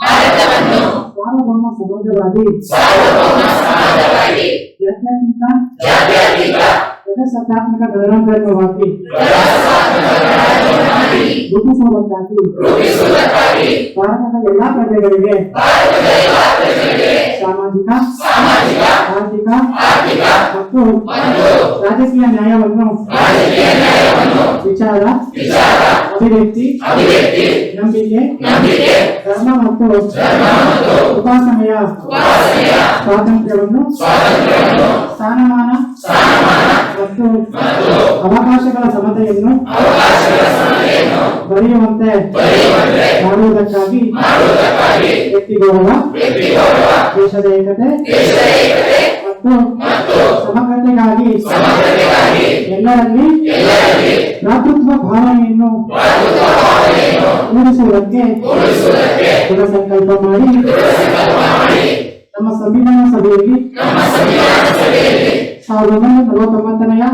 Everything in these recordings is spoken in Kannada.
ಭಾರತವನ್ನು ಸಾರ್ವಭೌಮ ಸಮಾಜವಾದಿ ಜಾತ್ಯತೀತ ಪ್ರಜಾಸತ್ತಾತ್ಮಕ ಗಣರಾಜ್ಯವಾಗಿ ರೂಪಿಸುವುದಕ್ಕಾಗಿ ಭಾರತದ ಎಲ್ಲಾ ಪ್ರಜೆಗಳಿಗೆ ಸಾಮಾಜಿಕ ಆರ್ಥಿಕ ಮತ್ತು ರಾಜಕೀಯ ನ್ಯಾಯವನ್ನು ವಿಚಾರ ಅಭಿವ್ಯಕ್ತಿ ನಂಬಿಕೆ ಧರ್ಮ ಮತ್ತು ಉಪಾಸನೆಯ ಸ್ವಾತಂತ್ರ್ಯವನ್ನು ಸ್ಥಾನಮಾನ ಮತ್ತು ಅವಕಾಶಗಳ ಸಮತೆಯನ್ನು ಬರೆಯುವಂತೆ ಮಾಡುವುದಕ್ಕಾಗಿ ವ್ಯಕ್ತಿ ಗೌರವ ದೇಶದ ಏಕತೆ ಮತ್ತು ಸಮಗ್ರತೆಗಾಗಿ ಎಲ್ಲರಲ್ಲಿ ಭ್ರಾತೃತ್ವ ಭಾವನೆಯನ್ನು ಮೂಡಿಸುವುದಕ್ಕೆ ದೃಢ ಸಂಕಲ್ಪ ಮಾಡಿ ನಮ್ಮ ಸಂವಿಧಾನ ಸಭೆಯಲ್ಲಿ ಸಾವಿರದ ಒಂಬೈನೂರ ನಲವತ್ತೊಂಬತ್ತನೆಯ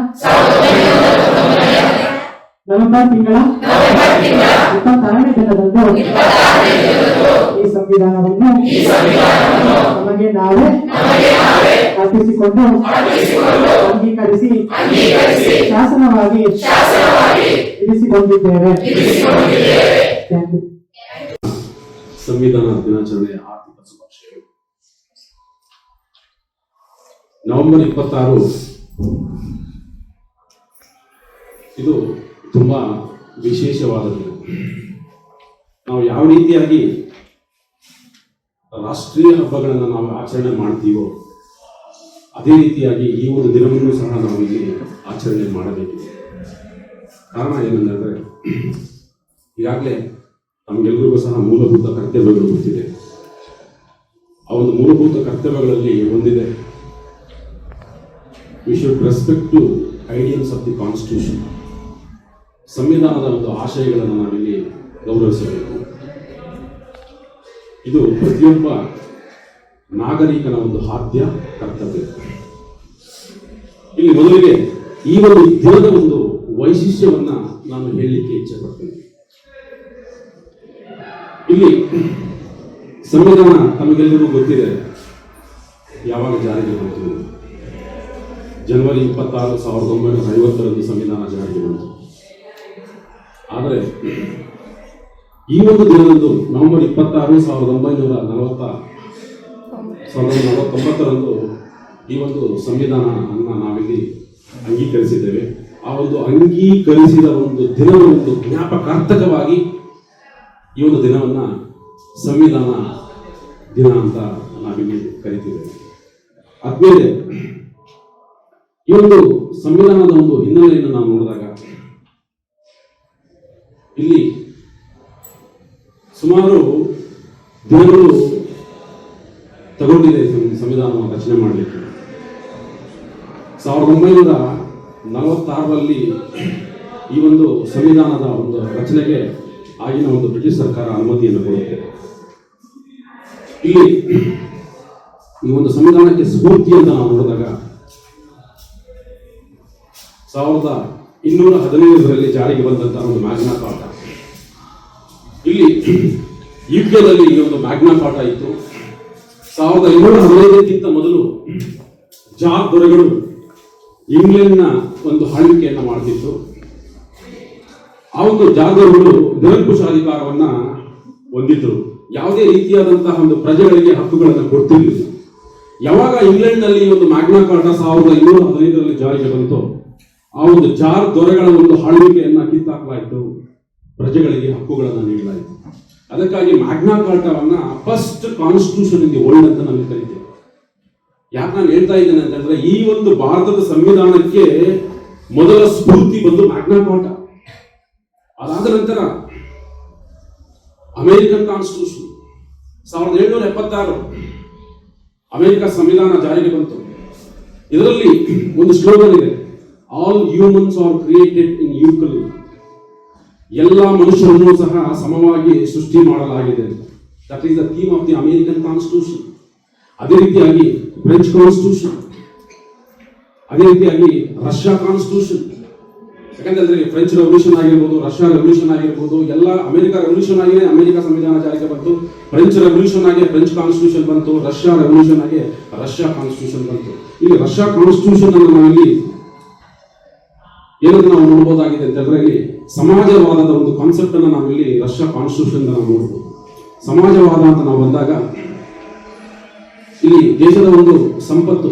ನವೆಂಬರ್ ತಿಂಗಳ? ಇಪ್ಪತ್ತಾರನೇ ದಿನದಂದು ಈ ಸಂವಿಧಾನವನ್ನು ನಮಗೆ ನಾವೇ ಅರ್ಪಿಸಿಕೊಂಡು ಅಂಗೀಕರಿಸಿ ಶಾಸನವಾಗಿ ಇರಿಸಿಕೊಂಡಿದ್ದೇವೆ. ಸಂವಿಧಾನ ದಿನಾಚರಣೆಯ ಆರ್ಥಿಕ ಶುಭಾಶಯಗಳು. ನವೆಂಬರ್ ಇಪ್ಪತ್ತಾರು ಇದು ತುಂಬಾ ವಿಶೇಷವಾದದ್ದು. ನಾವು ಯಾವ ರೀತಿಯಾಗಿ ರಾಷ್ಟ್ರೀಯ ಹಬ್ಬಗಳನ್ನು ನಾವು ಆಚರಣೆ ಮಾಡ್ತೀವೋ, ಅದೇ ರೀತಿಯಾಗಿ ಈ ಒಂದು ದಿನವನ್ನು ಸಹ ನಾವು ಇಲ್ಲಿ ಆಚರಣೆ ಮಾಡಬೇಕಿದೆ. ಕಾರಣ ಏನಂದರೆ, ಈಗಾಗಲೇ ನಮಗೆಲ್ಲರಿಗೂ ಸಹ ಮೂಲಭೂತ ಕರ್ತವ್ಯಗಳು ಗೊತ್ತಿದೆ. ಆ ಒಂದು ಮೂಲಭೂತ ಕರ್ತವ್ಯಗಳಲ್ಲಿ ಒಂದಿದೆ. We should respect to ideals of the constitution ಸಂವಿಧಾನದ ಒಂದು ಆಶಯಗಳನ್ನು ನಾವಿಲ್ಲಿ ಗೌರವಿಸಬೇಕು. ಇದು ಪ್ರತಿಯೊಬ್ಬ ನಾಗರಿಕನ ಒಂದು ಆದ್ಯ ಕರ್ತವ್ಯ. ಇಲ್ಲಿ ಮೊದಲಿಗೆ ಈ ಒಂದು ದಿನದ ಒಂದು ವೈಶಿಷ್ಟ್ಯವನ್ನ ನಾನು ಹೇಳಲಿಕ್ಕೆ ಇಚ್ಛೆ ಪಡ್ತೇನೆ ಇಲ್ಲಿ ಸಂವಿಧಾನ ತಮಗೆಲ್ಲರಿಗೂ ಗೊತ್ತಿದೆ. ಯಾವಾಗ ಜಾರಿಗೆ ಬಂತು? ಜನವರಿ ಇಪ್ಪತ್ತಾರು, ಸಾವಿರದ ಒಂಬೈನೂರ ಐವತ್ತರಂದು ಸಂವಿಧಾನ ಜಾರಿಗೆ ಬಂತು. ಆದರೆ, ಈ ಒಂದು ದಿನದಂದು ನವೆಂಬರ್ ಇಪ್ಪತ್ತಾರು ಸಾವಿರದ ಒಂಬೈನೂರ ನಲವತ್ತ, ಸಾವಿರದ ನಲವತ್ತೊಂಬತ್ತರಂದು ಈ ಒಂದು ಸಂವಿಧಾನವನ್ನು ನಾವಿಲ್ಲಿ ಅಂಗೀಕರಿಸಿದ್ದೇವೆ. ಆ ಒಂದು ಅಂಗೀಕರಿಸಿದ ಒಂದು ದಿನವನ್ನು ಜ್ಞಾಪಕಾರ್ಥಕವಾಗಿ ಈ ಒಂದು ದಿನವನ್ನ ಸಂವಿಧಾನ ದಿನ ಅಂತ ನಾವಿಲ್ಲಿ ಕರಿತಿದ್ದೇವೆ. ಆದ್ಮೇಲೆ ಈ ಒಂದು ಸಂವಿಧಾನದ ಒಂದು ಹಿನ್ನೆಲೆಯನ್ನು ನಾವು ನೋಡಿದಾಗ ಇಲ್ಲಿ ಸುಮಾರು ದಿನಗಳು ತಗೊಂಡಿದೆ ಸಂವಿಧಾನವನ್ನು ರಚನೆ ಮಾಡಲಿಕ್ಕೆ. ಸಾವಿರದ ಒಂಬೈನೂರ ನಲವತ್ತಾರರಲ್ಲಿ ಈ ಒಂದು ಸಂವಿಧಾನದ ಒಂದು ರಚನೆಗೆ ಆಗಿನ ಒಂದು ಬ್ರಿಟಿಷ್ ಸರ್ಕಾರ ಅನುಮತಿಯನ್ನು ಕೊಡುತ್ತೆ. ಇಲ್ಲಿ ಈ ಒಂದು ಸಂವಿಧಾನಕ್ಕೆ ಸ್ಫೂರ್ತಿ ಅಂತ ನಾವು ನೋಡಿದಾಗ ಸಾವಿರದ ಇನ್ನೂರ ಹದಿನೈದರಲ್ಲಿ ಜಾರಿಗೆ ಬಂದಂತಹ ಒಂದು ಮ್ಯಾಗ್ನಾ ಪಾಠ. ಇಲ್ಲಿ ಯುಕೆದಲ್ಲಿ ಈ ಒಂದು ಮ್ಯಾಗ್ನಾ ಪಾಠ ಇತ್ತು. ಸಾವಿರದ ಇನ್ನೂರ ಹದಿನೈದಕ್ಕಿಂತ ಮೊದಲು ಜಾರ್ ದೊರೆಗಳು ಇಂಗ್ಲೆಂಡ್ನ ಒಂದು ಹಳಿಕೆಯನ್ನು ಮಾಡ್ತಿತ್ತು. ಆ ಒಂದು ಜಾಗಗಳು ನಿರಂಕುಶಾಧಿಕಾರವನ್ನ ಹೊಂದಿದ್ರು. ಯಾವುದೇ ರೀತಿಯಾದಂತಹ ಒಂದು ಪ್ರಜೆಗಳಿಗೆ ಹಕ್ಕುಗಳನ್ನು ಕೊಡ್ತಿರ್ಲಿಲ್ಲ. ಯಾವಾಗ ಇಂಗ್ಲೆಂಡ್ನಲ್ಲಿ ಒಂದು ಮ್ಯಾಗ್ನಾ ಕಾರ್ಟ ಸಾವಿರದ ಇನ್ನೂರ ಹದಿನೈದರಲ್ಲಿ ಜಾರಿಗೆ ಬಂತು ಆ ಒಂದು ಜಾರ್ ದೊರೆಗಳ ಒಂದು ಆಳ್ವಿಕೆಯನ್ನ ಕಿತ್ತಾಕಲಾಯಿತು. ಪ್ರಜೆಗಳಿಗೆ ಹಕ್ಕುಗಳನ್ನು ನೀಡಲಾಯಿತು. ಅದಕ್ಕಾಗಿ Magna ಕಾರ್ಟವನ್ನ first constitution in the world ಅಂತ ನಮಗೆ ಕರಿತೇವೆ ಯಾಕೆ ನಾನು ಹೇಳ್ತಾ ಇದ್ದೇನೆ ಅಂತಂದ್ರೆ ಈ ಒಂದು ಭಾರತದ ಸಂವಿಧಾನಕ್ಕೆ ಮೊದಲ ಸ್ಫೂರ್ತಿ ಬಂದು ಮ್ಯಾಗ್ನಾ ಕಾರ್ಟ. ಅದಾದ ನಂತರ ಅಮೆರಿಕನ್ ಕಾನ್ಸ್ಟಿಟ್ಯೂಷನ್ ಸಾವಿರದ ಏಳ್ನೂರ ಎಪ್ಪತ್ತಾರು ಅಮೆರಿಕ ಸಂವಿಧಾನ ಜಾರಿಗೆ ಬಂತು. ಇದರಲ್ಲಿ ಒಂದು ಸ್ಲೋಗನ್ ಇದೆ. All humans are created in equal ಎಲ್ಲ ಮನುಷ್ಯರನ್ನು ಸಹ ಸಮವಾಗಿ ಸೃಷ್ಟಿ ಮಾಡಲಾಗಿದೆ. That is the theme of the American constitution ಅದೇ ರೀತಿಯಾಗಿ ಫ್ರೆಂಚ್ ಕಾನ್ಸ್ಟಿಟ್ಯೂಷನ್ ಅದೇ ರೀತಿಯಾಗಿ ರಷ್ಯಾ ಕಾನ್ಸ್ಟಿಟ್ಯೂಷನ್ ಯಾಕಂತಂದ್ರೆ ಫ್ರೆಂಚ್ ರೆವಲ್ಯೂಷನ್ ಆಗಿರ್ಬೋದು ರಷ್ಯಾ ರೆವಲ್ಯೂಷನ್ ಆಗಿರ್ಬೋದು, ಎಲ್ಲ ಅಮೆರಿಕ ರೆವಲ್ಯೂಷನ್ ಆಗಿ ಅಮೆರಿಕ ಸಂವಿಧಾನ ಜಾರಿಗೆ ಬಂತು. ಫ್ರೆಂಚ್ ರೆವಲ್ಯೂಷನ್ ಆಗಿ ಫ್ರೆಂಚ್ ಕಾನ್ಸ್ಟಿಟ್ಯೂಷನ್ ಬಂತು. ರಷ್ಯಾ ರೆವಲ್ಯೂಷನ್ ಆಗಿ ರಷ್ಯಾ ಕಾನ್ಸ್ಟಿಟ್ಯೂಷನ್ ಬಂತು. ಇಲ್ಲಿ ರಷ್ಯಾ ಕಾನ್ಸ್ಟಿಟ್ಯೂಷನ್ ಅನ್ನು ನಾವಿಲ್ಲಿ ಏನಂತ ನಾವು ನೋಡಬಹುದಾಗಿದೆ ಅಂತ ಇಲ್ಲಿ ಸಮಾಜವಾದದ ಒಂದು ಕಾನ್ಸೆಪ್ಟ್ ಅನ್ನು ನಾವಿಲ್ಲಿ ರಷ್ಯಾ ಕಾನ್ಸ್ಟಿಟ್ಯೂಷನ್ ನಾವು ನೋಡಬಹುದು ಸಮಾಜವಾದ ಅಂತ ನಾವು ಬಂದಾಗ ಇಲ್ಲಿ ದೇಶದ ಒಂದು ಸಂಪತ್ತು,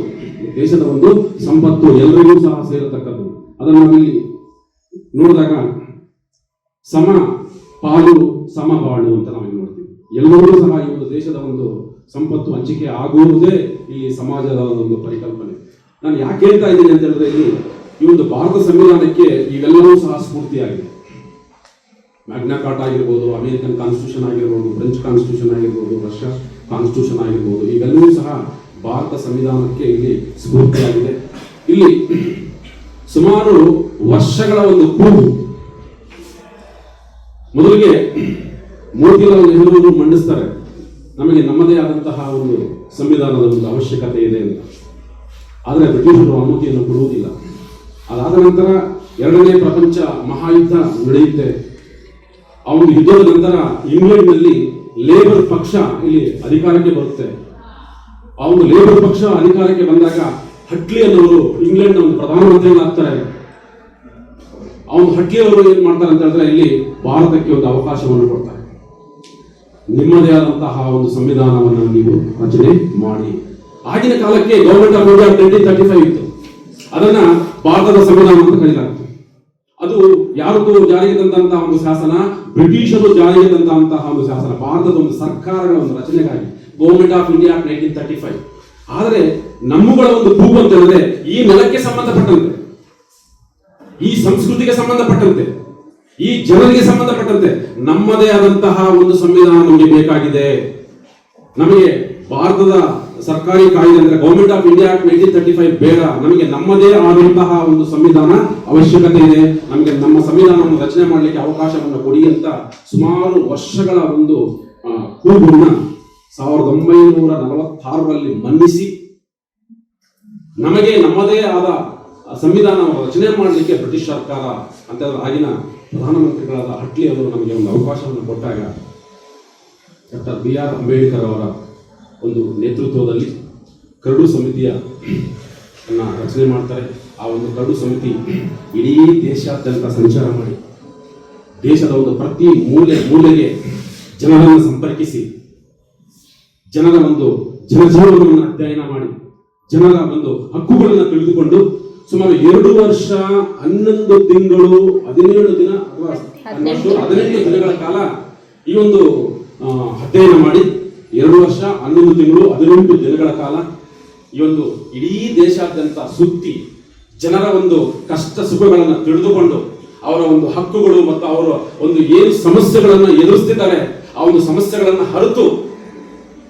ದೇಶದ ಒಂದು ಸಂಪತ್ತು ಎಲ್ಲರಿಗೂ ಸಹ ಸೇರತಕ್ಕದ್ದು. ಅದನ್ನು ನಾವಿಲ್ಲಿ ನೋಡಿದಾಗ ಸಮ ಪಾಲು, ಸಮ ಬಾಳು ಅಂತ ನಾವಿಲ್ಲಿ ನೋಡ್ತೀವಿ. ಎಲ್ಲರೂ ಸಹ ಈ ಒಂದು ದೇಶದ ಒಂದು ಸಂಪತ್ತು ಹಂಚಿಕೆ ಆಗುವುದೇ ಈ ಸಮಾಜದ ಒಂದು ಪರಿಕಲ್ಪನೆ. ನಾನು ಯಾಕೆ ಹೇಳ್ತಾ ಇದ್ದೀನಿ ಅಂತ ಹೇಳಿದ್ರೆ ಇಲ್ಲಿ ಈ ಒಂದು ಭಾರತ ಸಂವಿಧಾನಕ್ಕೆ ಇವೆಲ್ಲವೂ ಸಹ ಸ್ಫೂರ್ತಿಯಾಗಿದೆ. ಮ್ಯಾಗ್ನಾ ಕಾರ್ಟ್ ಆಗಿರ್ಬೋದು ಅಮೆರಿಕನ್ ಕಾನ್ಸ್ಟಿಟ್ಯೂಷನ್ ಆಗಿರ್ಬೋದು ಫ್ರೆಂಚ್ ಕಾನ್ಸ್ಟಿಟ್ಯೂಷನ್ ಆಗಿರ್ಬೋದು ರಷ್ಯಾ ಕಾನ್ಸ್ಟಿಟ್ಯೂಷನ್ ಆಗಿರ್ಬೋದು ಇವೆಲ್ಲವೂ ಸಹ ಭಾರತ ಸಂವಿಧಾನಕ್ಕೆ ಇಲ್ಲಿ ಸ್ಫೂರ್ತಿಯಾಗಿದೆ. ಇಲ್ಲಿ ಸುಮಾರು ವರ್ಷಗಳ ಒಂದು ಕೂಗು. ಮೊದಲಿಗೆ ಮೋತಿಲಾಲ್ ನೆಹರು ಮಂಡಿಸ್ತಾರೆ. ನಮಗೆ ನಮ್ಮದೇ ಆದಂತಹ ಒಂದು ಸಂವಿಧಾನದ ಒಂದು ಅವಶ್ಯಕತೆ ಇದೆ ಅಂತ. ಆದರೆ ಬ್ರಿಟಿಷರು ಅನುಮತಿಯನ್ನು ಕೊಡುವುದಿಲ್ಲ. ಅದಾದ ನಂತರ ಎರಡನೇ ಪ್ರಪಂಚ ಮಹಾಯುದ್ಧ ನಡೆಯುತ್ತೆ. ಅವನು ಯುದ್ಧದ ನಂತರ ಇಂಗ್ಲೆಂಡ್ನಲ್ಲಿ ಲೇಬರ್ ಪಕ್ಷ ಇಲ್ಲಿ ಅಧಿಕಾರಕ್ಕೆ ಬರುತ್ತೆ. ಅವನು ಲೇಬರ್ ಪಕ್ಷ ಅಧಿಕಾರಕ್ಕೆ ಬಂದಾಗ ಹಟ್ಲಿ ಅನ್ನೋರು ಇಂಗ್ಲೆಂಡ್ ಒಂದು ಪ್ರಧಾನಮಂತ್ರಿಗಳಾಗ್ತಾರೆ ಅವನು ಹಟ್ಲಿ ಅವರು ಏನ್ ಮಾಡ್ತಾರೆ ಅಂತ ಹೇಳಿದ್ರೆ ಇಲ್ಲಿ ಭಾರತಕ್ಕೆ ಒಂದು ಅವಕಾಶವನ್ನು ಕೊಡ್ತಾರೆ. ನಿಮ್ಮದೇ ಆದಂತಹ ಒಂದು ಸಂವಿಧಾನವನ್ನು ನೀವು ರಚನೆ ಮಾಡಿ. ಆಗಿನ ಕಾಲಕ್ಕೆ government of India twenty thirty five ಇತ್ತು. ಅದನ್ನ ಭಾರತದ ಸಂವಿಧಾನ ಅಂತ ಕರೀಲಾಗ್ತದೆ ಅದು ಯಾರದ್ದು ಜಾರಿಗೆ ತಂದಂತಹ ಒಂದು ಶಾಸನ, ಬ್ರಿಟಿಷರು ಜಾರಿಗೆ ತಂದಂತಹ ಒಂದು ಶಾಸನ, ಭಾರತದ ಒಂದು ಸರ್ಕಾರಗಳ ಒಂದು ರಚನೆಗಾಗಿ government of India nineteen thirty five ಆದರೆ ನಮ್ಮಗಳ ಒಂದು ಭೂ ಅಂತ ಹೇಳಿದ್ರೆ ಈ ನೆಲಕ್ಕೆ ಸಂಬಂಧಪಟ್ಟಂತೆ, ಈ ಸಂಸ್ಕೃತಿಗೆ ಸಂಬಂಧಪಟ್ಟಂತೆ, ಈ ಜನರಿಗೆ ಸಂಬಂಧಪಟ್ಟಂತೆ ನಮ್ಮದೇ ಆದಂತಹ ಒಂದು ಸಂವಿಧಾನ ನಮಗೆ ಬೇಕಾಗಿದೆ. ನಮಗೆ ಭಾರತದ ಸರ್ಕಾರಿ ಕಾಯ್ದೆ ಅಂದ್ರೆ government of India nineteen thirty five ಬೇಡ. ನಮಗೆ ನಮ್ಮದೇ ಆದಂತಹ ಒಂದು ಸಂವಿಧಾನ ಅವಶ್ಯಕತೆ ಇದೆ. ನಮಗೆ ನಮ್ಮ ಸಂವಿಧಾನವನ್ನು ರಚನೆ ಮಾಡಲಿಕ್ಕೆ ಅವಕಾಶವನ್ನು ಕೊಡಿ ಅಂತ ಸುಮಾರು ವರ್ಷಗಳ ಒಂದು ಕೂಗನ್ನ ಸಾವಿರದ ಒಂಬೈನೂರ ನಲವತ್ತಾರರಲ್ಲಿ ಮನ್ನಿಸಿ ನಮಗೆ ನಮ್ಮದೇ ಆದ ಸಂವಿಧಾನವನ್ನು ರಚನೆ ಮಾಡಲಿಕ್ಕೆ ಬ್ರಿಟಿಷ್ ಸರ್ಕಾರ ಅಂತ ಆಗಿನ ಪ್ರಧಾನಮಂತ್ರಿಗಳಾದ ಹಟ್ಲಿ ಅವರು ನಮಗೆ ಒಂದು ಅವಕಾಶವನ್ನು ಕೊಟ್ಟಾಗ ಡಾಕ್ಟರ್ ಬಿ ಆರ್ ಅಂಬೇಡ್ಕರ್ ಅವರ ಒಂದು ನೇತೃತ್ವದಲ್ಲಿ ಕರಡು ಸಮಿತಿಯನ್ನ ರಚನೆ ಮಾಡ್ತಾರೆ. ಆ ಒಂದು ಕರಡು ಸಮಿತಿ ಇಡೀ ದೇಶಾದ್ಯಂತ ಸಂಚಾರ ಮಾಡಿ, ದೇಶದ ಒಂದು ಪ್ರತಿ ಮೂಲೆ ಮೂಲೆಗೆ ಜನರನ್ನು ಸಂಪರ್ಕಿಸಿ, ಜನರ ಒಂದು ಜನಜೀವನವನ್ನು ಅಧ್ಯಯನ ಮಾಡಿ, ಜನರ ಒಂದು ಹಕ್ಕುಗಳನ್ನು ತಿಳಿದುಕೊಂಡು ಸುಮಾರು ಎರಡು ವರ್ಷ ಹನ್ನೊಂದು ತಿಂಗಳು, ಹದಿನೇಳು ದಿನ ಅಥವಾ ಹದಿನೆಂಟು ದಿನಗಳ ಕಾಲ ಈ ಒಂದು ಅಧ್ಯಯನ ಮಾಡಿ ಎರಡು ವರ್ಷ, ಹನ್ನೊಂದು ತಿಂಗಳು, ಹದಿನೆಂಟು ದಿನಗಳ ಕಾಲ ಈ ಒಂದು ಇಡೀ ದೇಶಾದ್ಯಂತ ಸುತ್ತಿ ಜನರ ಒಂದು ಕಷ್ಟ ಸುಖಗಳನ್ನು ತಿಳಿದುಕೊಂಡು ಅವರ ಒಂದು ಹಕ್ಕುಗಳು ಮತ್ತು ಅವರ ಒಂದು ಏನು ಸಮಸ್ಯೆಗಳನ್ನು ಎದುರಿಸ್ತಿದ್ದಾರೆ, ಆ ಒಂದು ಸಮಸ್ಯೆಗಳನ್ನು ಹರಿತು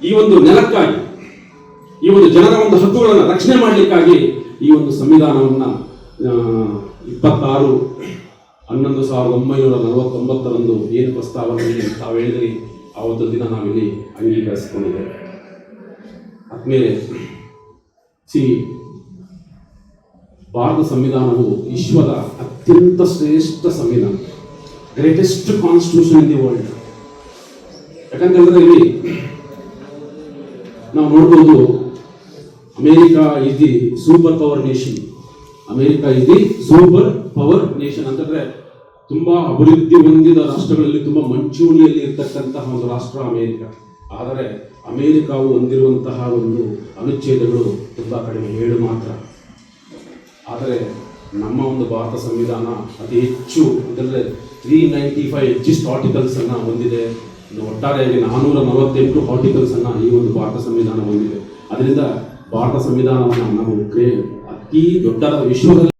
ಈ ಒಂದು ನೆಲಕ್ಕಾಗಿ, ಈ ಒಂದು ಜನರ ಒಂದು ಹಕ್ಕುಗಳನ್ನು ರಕ್ಷಣೆ ಮಾಡಲಿಕ್ಕಾಗಿ ಈ ಒಂದು ಸಂವಿಧಾನವನ್ನು ಇಪ್ಪತ್ತಾರು, ಹನ್ನೊಂದು ಸಾವಿರದ ಒಂಬೈನೂರ ನಲವತ್ತೊಂಬತ್ತರಂದು ಏನು ಪ್ರಸ್ತಾವನೆ ತಾವು ಹೇಳಿದ್ರಿ? ಆ ಒಂದು ದಿನ ನಾವಿಲ್ಲಿ ಅಂಗೀಕರಿಸಿಕೊಂಡಿದ್ದೇವೆ ಆದ್ಮೇಲೆ ಸಿ ಭಾರತ ಸಂವಿಧಾನವು ವಿಶ್ವದ ಅತ್ಯಂತ ಶ್ರೇಷ್ಠ ಸಂವಿಧಾನ. Greatest constitution in the world ಯಾಕಂತಂದ್ರೆ ಇಲ್ಲಿ ನಾವು ನೋಡ್ಬೋದು America is super power nation America is super power nation ಅಂತಂದ್ರೆ ತುಂಬಾ ಅಭಿವೃದ್ಧಿ ಹೊಂದಿದ ರಾಷ್ಟ್ರಗಳಲ್ಲಿ ತುಂಬಾ ಮಂಚೂಣಿಯಲ್ಲಿ ಇರ್ತಕ್ಕಂತಹ ಒಂದು ರಾಷ್ಟ್ರ ಅಮೇರಿಕ. ಆದರೆ ಅಮೇರಿಕಾವು ಹೊಂದಿರುವಂತಹ ಒಂದು ಅನುಚ್ಛೇದಗಳು ತುಂಬಾ ಕಡಿಮೆ, ಏಳು ಮಾತ್ರ. ಆದರೆ ನಮ್ಮ ಒಂದು ಭಾರತ ಸಂವಿಧಾನ ಅತಿ ಹೆಚ್ಚು ಅಂದರೆ ತ್ರೀ ನೈಂಟಿ ಫೈವ್ ಹೆಚ್ಚಿಸ್ಟ್ ಆರ್ಟಿಕಲ್ಸ್ ಅನ್ನ ಹೊಂದಿದೆ. ಒಟ್ಟಾರೆಯಾಗಿ ನಾನ್ನೂರ ನಲವತ್ತೆಂಟು ಆರ್ಟಿಕಲ್ಸ್ ಅನ್ನ ಈ ಒಂದು ಭಾರತ ಸಂವಿಧಾನ ಹೊಂದಿದೆ. ಅದರಿಂದ ಭಾರತ ಸಂವಿಧಾನವನ್ನು ನಾವು ಕ್ರೇ ಅತಿ ದೊಡ್ಡ ವಿಶ್ವದಲ್ಲಿ